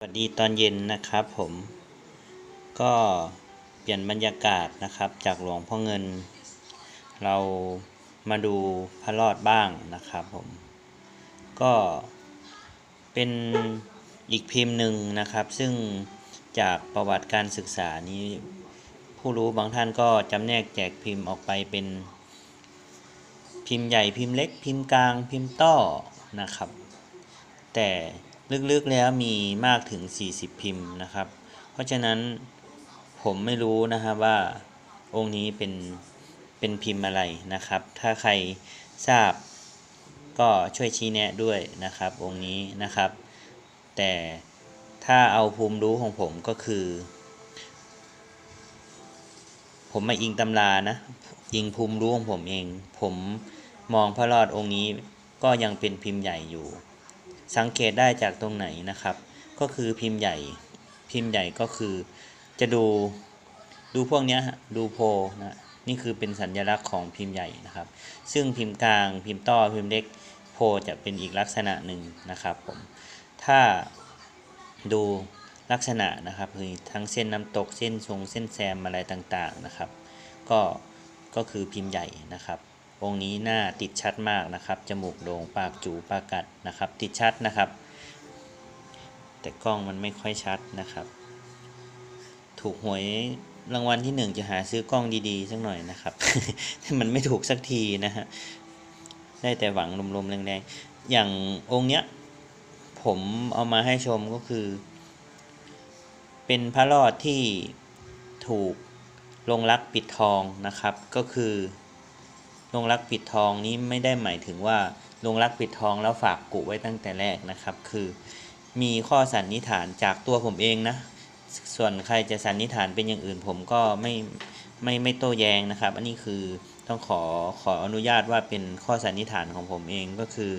สวัสดีตอนเย็นนะครับผมก็เปลี่ยนบรรยากาศนะครับจากหลวงพ่อเงิน เรามาดูพระรอดบ้างนะครับผมก็เป็นอีกพิมพ์หนึ่งนะครับ ซึ่งจากประวัติการศึกษานี้ ผู้รู้บางท่านก็จำแนกแจกพิมพ์ออกไปเป็น พิมพ์ใหญ่พิมพ์เล็ก พิมพ์กลางพิมพ์ต้อนะครับ แต่ ลึกๆแล้วมีมากถึง 40 พิมพ์นะครับ เพราะฉะนั้นผมไม่รู้นะครับว่าองค์นี้เป็นเป็นพิมพ์อะไรนะครับ ถ้าใครทราบก็ช่วยชี้แนะด้วยนะครับ องค์นี้นะครับ แต่ถ้าเอาภูมิรู้ของผมก็คือ ผมมาอิงตำรานะอิงภูมิรู้ของผมเอง ผมมองพระรอดองค์นี้ก็ยังเป็นพิมพ์ใหญ่อยู่ สังเกตได้จากตรงไหนนะครับ ก็คือพิมพ์ใหญ่ พิมพ์ใหญ่ก็คือจะดูดูพวกนี้ฮะดูโพนะนี่คือเป็นสัญลักษณ์ของพิมพ์ใหญ่นะครับ ซึ่งพิมพ์กลางพิมพ์ต้อพิมพ์เล็กโพจะเป็นอีกลักษณะหนึ่งนะครับผมถ้าดูลักษณะนะครับคือทั้งเส้นน้ำตกเส้นทรงเส้นแซมอะไรต่างๆนะครับ ก็ก็คือพิมพ์ใหญ่นะครับ องค์นี้หน้าติดชัดมากนะครับ จมูกโด่งปากจูปากกัดนะครับ ติดชัดนะครับ แต่กล้องมันไม่ค่อยชัดนะครับ ถูกหวยรางวัลที่หนึ่งจะหาซื้อกล้องดีๆสักหน่อยนะครับ มันไม่ถูกสักทีนะฮะ ได้แต่หวังลมๆแรงๆ อย่างองค์เนี้ย ผมเอามาให้ชมก็คือ เป็นพระรอดที่ถูกลงรักปิดทองนะครับ ก็คือ ลงรักปิดทองนี้ไม่ได้หมายถึงว่าลงรักปิดทองแล้วฝากกุไว้ตั้งแต่แรกนะครับ คือ มีข้อสันนิษฐานจากตัวผมเองนะ ส่วนใครจะสันนิษฐานเป็นอย่างอื่นผมก็ไม่ไม่ไม่โต้แย้งนะครับ อันนี้คือต้องขอขออนุญาตว่าเป็นข้อสันนิษฐานของผมเองก็คือ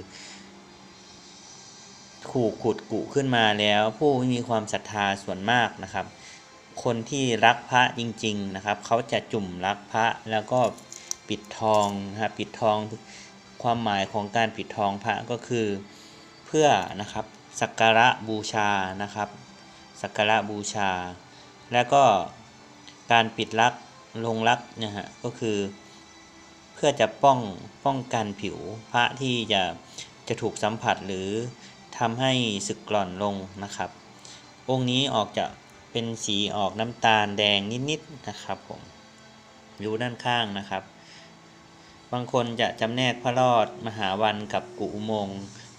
ถูกขุดกุขึ้นมาแล้วผู้มีความศรัทธาส่วนมากนะครับ คนที่รักพระจริง ๆนะครับ เขาจะจุ่มรักพระแล้วก็ ปิดทองนะครับปิดทองความหมายของการปิดทองพระก็คือ เพื่อนะครับสักการะบูชานะครับสักการะบูชา แล้วก็การปิดลักลงลักนะฮะก็คือ เพื่อจะป้องป้องกันผิวพระที่จะจะถูกสัมผัสหรือทำให้สึกกร่อนลงนะครับ องค์นี้ออกจะเป็นสีออกน้ำตาลแดงนิดๆนะครับผมดูด้านข้างนะครับ บางคนจะจำแนกพระรอดมหาวันกับกุอุโมง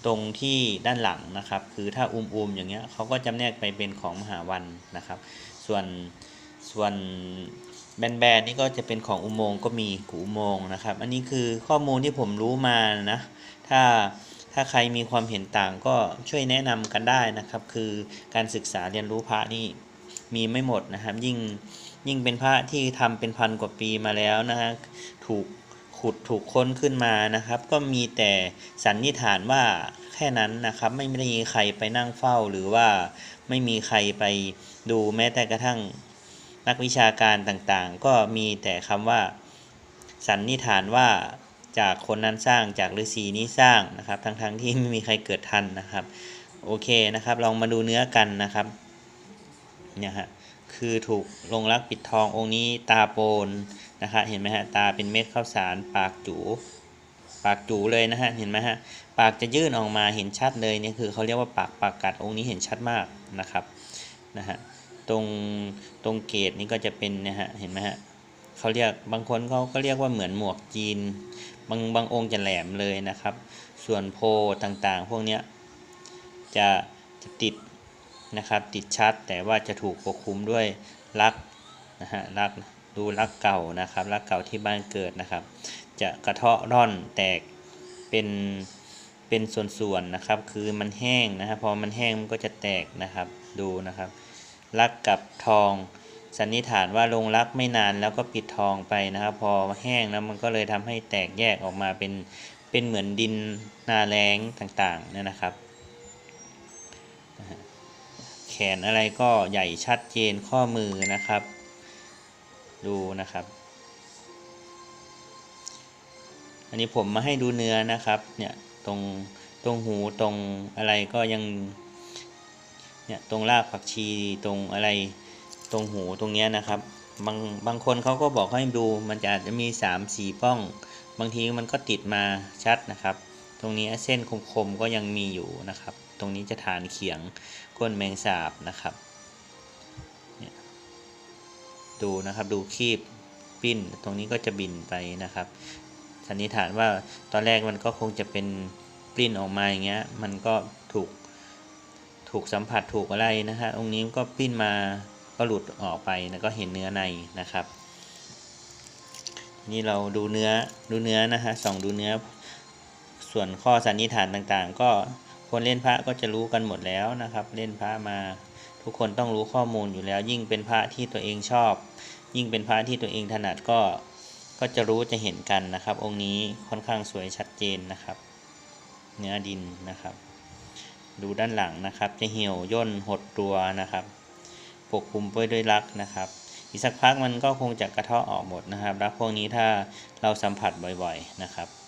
ตรงที่ด้านหลังนะครับ คือถ้าอุ้มๆอย่างเงี้ยเขาก็จำแนกไปเป็นของมหาวันนะครับ ส่วนส่วนแบนๆนี่ก็จะเป็นของอุโมงก็มีกุอุโมงนะครับ อันนี้คือข้อมูลที่ผมรู้มานะ ถ้าถ้าใครมีความเห็นต่างก็ช่วยแนะนำกันได้นะครับ คือการศึกษาเรียนรู้พระนี่มีไม่หมดนะครับ ยิ่งยิ่งเป็นพระที่ทำเป็นพันกว่าปีมาแล้วนะฮะถูก ขุดถูกค้นขึ้นมานะครับ ก็มีแต่สันนิษฐานว่าแค่นั้นนะครับ ไม่ได้มีใครไปนั่งเฝ้าหรือว่าไม่มีใครไปดูแม้แต่กระทั่งนักวิชาการต่างๆ ก็มีแต่คำว่า สันนิษฐานว่าจากคนนั้นสร้างจากฤาษีนี้สร้างนะครับ ทั้งๆที่ไม่มีใครเกิดทันนะครับ โอเคนะครับ ลองมาดูเนื้อกันนะครับเนี่ยฮะ คือถูกลงรักปิดทององค์นี้ตาโปนนะครับเห็นไหมฮะตาเป็นเม็ดข้าวสารปากจูปากจูเลยนะฮะเห็นไหมฮะปากจะยื่นออกมาเห็นชัดเลยเนี่ยคือเขาเรียกว่าปากปากกัดองค์นี้เห็นชัดมากนะครับนะฮะตรงตรงเกตนี้ก็จะเป็นนะฮะเห็นไหมฮะเขาเรียกบางคนเขาก็เรียกว่าเหมือนหมวกจีน บางบางองค์จะแหลมเลยนะครับ ส่วนโพต่างๆ พวกเนี้ยจะจะติด นะครับติดชัดแต่ว่าจะถูกปกคลุมด้วยลักนะฮะลักดูลักเก่านะครับลักเก่าที่บ้านเกิดนะครับ จะกระเทาะร่อนแตกเป็นเป็นส่วนๆนะครับ คือมันแห้งนะครับพอมันแห้งมันก็จะแตกนะครับดูนะครับลักกับทองสันนิษฐานว่าลงรักไม่นานแล้วก็ปิดทองไปนะครับ พอแห้งแล้วมันก็เลยทำให้แตกแยกออกมาเป็นเป็นเหมือนดินนาแรงต่างๆเนี่ยนะครับ นอะไรก็ใหญ่ชัดเจนข้อมือนะครับ ดูนะครับ อันนี้ผมมาให้ดูเนื้อนะครับ เนี่ยตรงตรงหูตรงอะไรก็ยังเนี่ยตรงรากผักชีตรงอะไรตรงหูตรงเนี้ยนะครับ บางบางคนเขาก็บอกให้ดูมันจะอาจจะมี3ามสี่ป้อง บางทีมันก็ติดมาชัดนะครับ ตรงนี้เส้นคมๆก็ยังมีอยู่นะครับ ตรงนี้จะฐานเขียงก้นแมงสาบนะครับดูนะครับดูคีบปิ้นตรงนี้ก็จะบินไปนะครับ สันนิษฐานว่าตอนแรกมันก็คงจะเป็นปลิ้นออกมาอย่างเงี้ยมันก็ถูกถูกสัมผัสถูกอะไรนะฮะตรงนี้ก็ปิ้นมาก็หลุดออกไปแล้วก็เห็นเนื้อในนะครับ นี่เราดูเนื้อดูเนื้อนะฮะส่องดูเนื้อ ส่วนข้อสันนิษฐานต่างๆ ก็ คนเล่นพระก็จะรู้กันหมดแล้วนะครับ เล่นพระมา ทุกคนต้องรู้ข้อมูลอยู่แล้ว ยิ่งเป็นพระที่ตัวเองชอบ ยิ่งเป็นพระที่ตัวเองถนัดก็ก็จะรู้จะเห็นกันนะครับ องค์นี้ค่อนข้างสวยชัดเจนนะครับ เนื้อดินนะครับ ดูด้านหลังนะครับ จะเหี่ยวย่นหดตัวนะครับ ปกคลุมไปด้วยรักนะครับ อีกสักพักมันก็คงจะกระเทาะออกหมดนะครับรักพวกนี้ถ้าเราสัมผัสบ่อย ๆนะครับ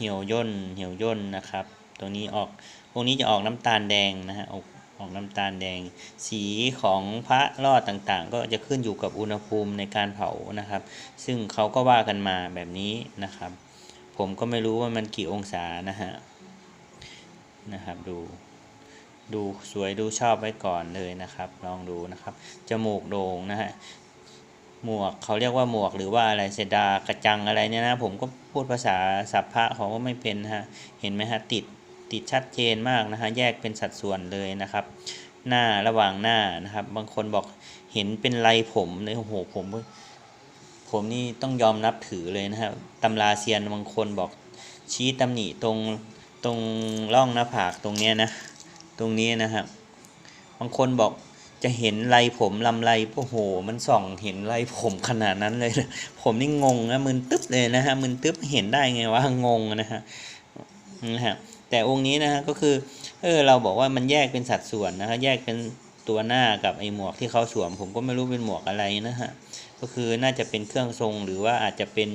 เหี่ยวย่นเหี่ยวย่นนะครับตัวนี้ออกพวกนี้จะออกน้ำตาลแดงนะฮะออกออกน้ำตาลแดง สีของพระรอดต่างๆ ก็จะขึ้นอยู่กับอุณหภูมิในการเผานะครับ ซึ่งเขาก็ว่ากันมาแบบนี้นะครับ ผมก็ไม่รู้ว่ามันกี่องศานะฮะนะครับดูดูสวยดูชอบไว้ก่อนเลยนะครับ ลองดูนะครับ จมูกโด่งนะฮะ หมวกเขาเรียกว่าหมวกหรือว่าอะไรเสดากระจังอะไรเนี่ยนะผมก็พูดภาษาสัพพะของก็ไม่เป็นฮะเห็นไหมฮะติดติดชัดเจนมากนะฮะแยกเป็นสัดส่วนเลยนะครับ หน้าระหว่างหน้านะครับ บางคนบอกเห็นเป็นไรผมเลยโอ้โหผมผมนี่ต้องยอมนับถือเลยนะครับตำราเซียนบางคนบอกชี้ตำหนิตรงตรงร่องหน้าผากตรงเนี้ยนะ ตรงนี้นะครับ บางคนบอก จะเห็นไรผมลำไรโอ้โห มันส่องเห็นไรผมขนาดนั้นเลย ผมนี่งงนะมึนตึ๊บเลยนะฮะมึนตึ๊บเห็นได้ไงวะงงนะฮะนะฮะแต่องค์นี้นะฮะก็คือเออเราบอกว่ามันแยกเป็นสัดส่วนนะฮะแยกเป็นตัวหน้ากับไอ้หมวกที่เขาสวม ผมก็ไม่รู้เป็นหมวกอะไรนะฮะก็คือน่าจะเป็นเครื่องทรงหรือว่าอาจจะเป็น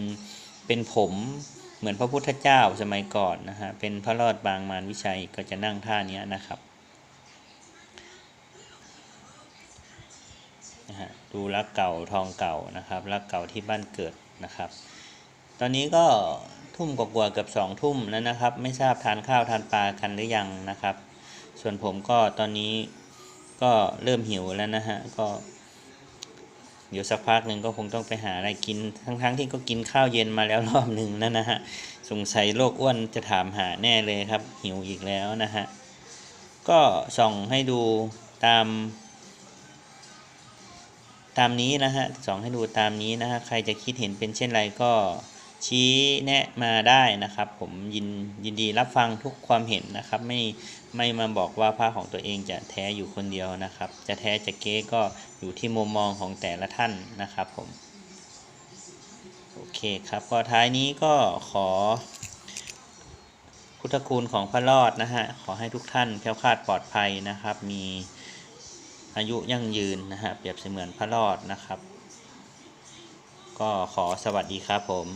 เป็นผมเหมือนพระพุทธเจ้าสมัยก่อนนะฮะเป็นพระรอดบางมารวิชัยก็จะนั่งท่านี้นะครับ นะฮะ ดูรักเก่าทองเก่านะครับ รักเก่าที่บ้านเกิดนะครับ ตอนนี้ก็ทุ่มกว่าเกือบสองทุ่มแล้วนะครับ ไม่ทราบทานข้าวทานปลากันหรือยังนะครับ ส่วนผมก็ตอนนี้ก็เริ่มหิวแล้วนะฮะก็เดี๋ยวสักพักหนึ่งก็คงต้องไปหาอะไรกิน ทั้งๆที่ก็กินข้าวเย็นมาแล้วรอบหนึ่งนั่นนะฮะสงสัยโรคอ้วนจะถามหาแน่เลยครับ หิวอีกแล้วนะฮะก็ส่องให้ดูตาม ตามนี้นะฮะสองให้ดูตามนี้นะฮะใครจะคิดเห็นเป็นเช่นไรก็ชี้แนะมาได้นะครับ ผมยินยินดีรับฟังทุกความเห็นนะครับ ไม่ไม่มาบอกว่าผ้าของตัวเองจะแท้อยู่คนเดียวนะครับ จะแท้จะเก๊ก็อยู่ที่มุมมองของแต่ละท่านนะครับผมโอเคครับก็ท้ายนี้ก็ขอ พุทธคุณของพระรอดนะฮะขอให้ทุกท่านแคล้วคลาดปลอดภัยนะครับ มี อายุยั่งยืนนะฮะเปรียบเสมือนพระรอดนะครับ ก็ขอสวัสดีครับผม